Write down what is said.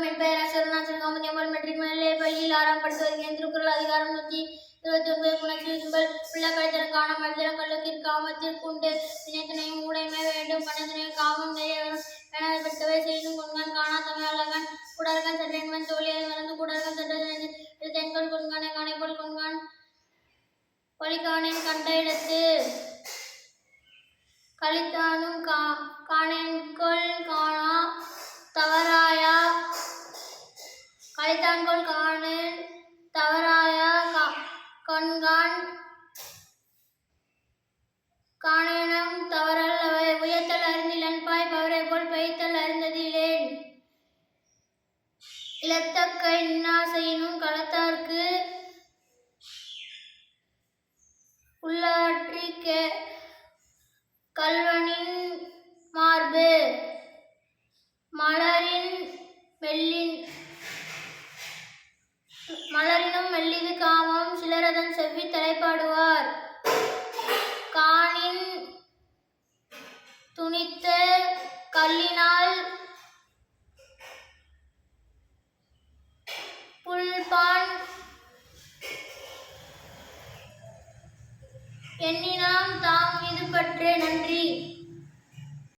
வணக்கம் என் பெயர் அசரநாசன் காமதியம்மாள் மெட்ரிக் மேலே பள்ளியில் ஆறாம் படித்து வருகிறேன் திருக்குறள் அதிகாரம் நூற்றி இருபத்தி ஒன்பது புணர்ச்சி தும்பல் பிள்ளை கழித்தல் காணம் அழுதல் கல்லுக்கிற்கு காமத்திற்குண்டு திணைத்தினையும் ஊடைமை வேண்டும் பணத்தினையும் காமம் நெய்ய வேணாது பெற்றவை செய்தும் கொண்கான் காணா தமிழகன் குடர்கள் சற்றென்மன் தோழியை மறந்து குடர்கள் சற்ற தென்கொள் கொண்கானை காணைப்போல் கொண்கான் வழிகாணேன் கண்ட இடத்து கலித்தானும் கா காணென்கொள் கண்கான் காணேனம் தவறல் அவை உயர்த்தல் அறிந்தில் அன்பாய் பவரை போல் பெய்த்தல் அறிந்ததிலேன். இழத்தக்க செய்யணும் களத்தார்க்கு உள்ளாற்றி கே கல்வனின் மார்பு மலரின் மெல்லின் கல்லினால் புல்பான் எண்ணினாம் தாம் இது பற்றே நன்றி.